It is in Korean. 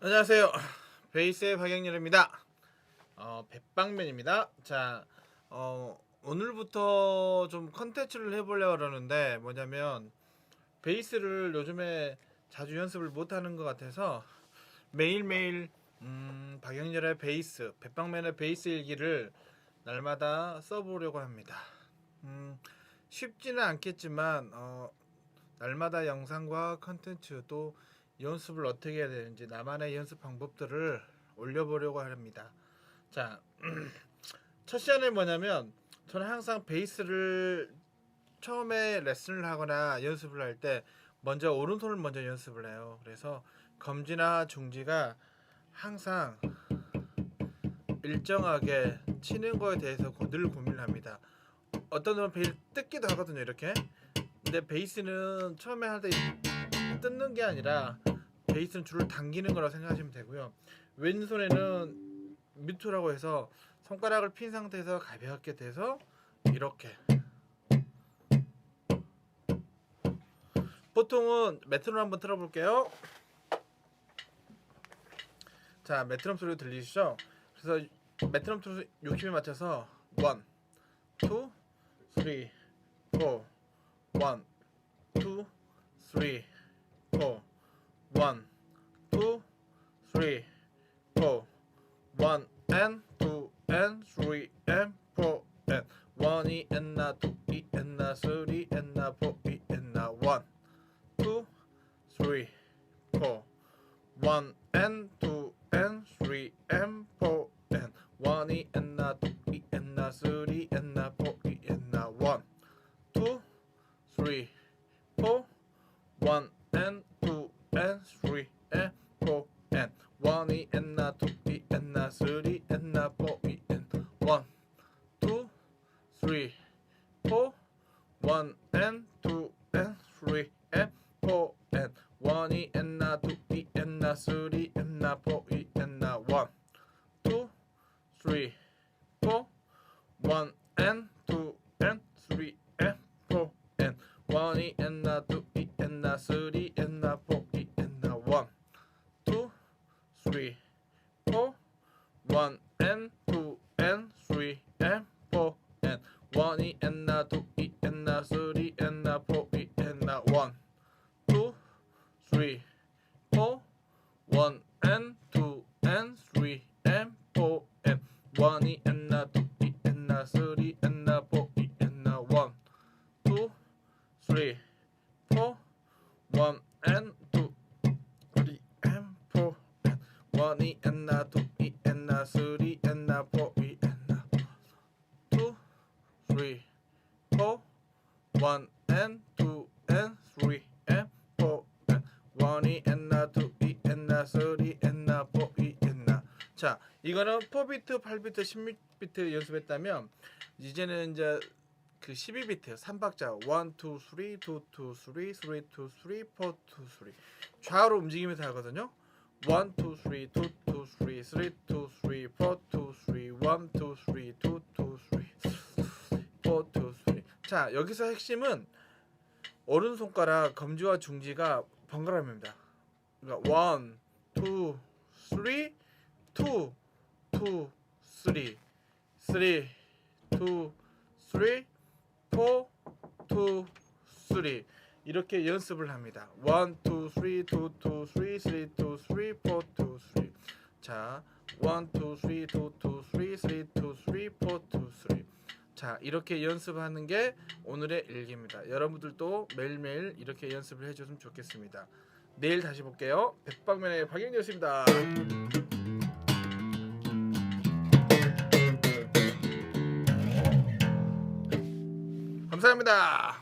안녕하세요. 베이스의 박영렬입니다. 어, 백방면입니다. 자, 어, 오늘부터 좀 컨텐츠를 해보려고 그러는데 뭐냐면 베이스를 요즘에 자주 연습을 못하는 것 같아서 매일매일 음, 박영렬의 베이스, 백방면의 베이스 일기를 날마다 써보려고 합니다. 음, 쉽지는 않겠지만 어, 날마다 영상과 컨텐츠 또 연습을 어떻게 해야 되는지 나만의 연습 방법들을 올려보려고 합니다. 자, 첫 시간에 뭐냐면 저는 항상 베이스를 처음에 레슨을 하거나 연습을 할 때 먼저 오른손을 먼저 연습을 해요. 그래서 검지나 중지가 항상 일정하게 치는 거에 대해서 고- 늘 고민을 합니다. 어떤 놈은 베이스 뜯기도 하거든요, 이렇게. 근데 베이스는 처음에 할 때 뜯는 게 아니라 베이스는 줄을 당기는 거라고 생각하시면 되고요. 왼손에는 미투라고 해서 손가락을 핀 상태에서 가볍게 대서 이렇게 보통은 메트로 한번 틀어볼게요. 자, 메트럼 소리 들리시죠? 그래서 메트럼 소리 60에 맞춰서 1, 2, 3, 4, 1, 2, 3, 4, 1, 2, 3, 4, 1 and 2 and 3 and 4 and 1이 and 2이 and 3 and 4이 and 1 2 3 4 1 and 2 and 3 and 4 and 1이 and 2이 and 3 and 4이 and 1 2 3 4 1 and 2 and 3 and 4 and 3 and 4이 and 1 2 3 4 1 and 2 and 3 and 4 and 1이 and 2이 and 3 and 4이 and 1 2 3 4 1 and 2 and 3 and 4 and 1이 and 2이 and 3 and 4이 and 1 2 3 4 1 and 2 and 3 and 4 and 1이 and 2이 and 3 and 4이 and 1 2 3 4 1 and 2 and 3 and 4 and 1이 and 2이 and 3 and 4이 and 1 2 3 4 1 and 2 3 and 4 and 1이 and 2 이 and 3 and 4이 and 2 3 4 1 and 2 and 3 and 4 and 1이 and 2이 and 3 and 4이 and 자 이거는 4비트, 8비트, 16비트 연습했다면 이제는 이제 그 12비트 3박자. 1, 2, 3, 2, 2, 3, 3, 2, 3, 4, 2, 3 좌우로 움직이면서 하거든요 1, 2, 3, 2, 2, 3, 3, 2, 3, 4, 2, 3, 1, 2, 3, 2, 2, 3, 4, 2, 3 자, 여기서 핵심은 오른 손가락 검지와 중지가 번갈아입니다. 그러니까 1, 2, 3, 2, 2, 3, 3, 2, 3, 4, 2, 3 이렇게 연습을 합니다. 1, 2, 3, 2, 2, 3, 3, 2, 3, 4, 2, 3 자, 1, 2, 3, 2, 2, 3, 3, 2, 3, 4, 2, 3 자, 이렇게 연습하는 게 오늘의 일기입니다. 여러분들도 매일매일 이렇게 연습을 해줬으면 좋겠습니다. 내일 다시 볼게요. 백방면의 박영렬씨입니다. 감사합니다.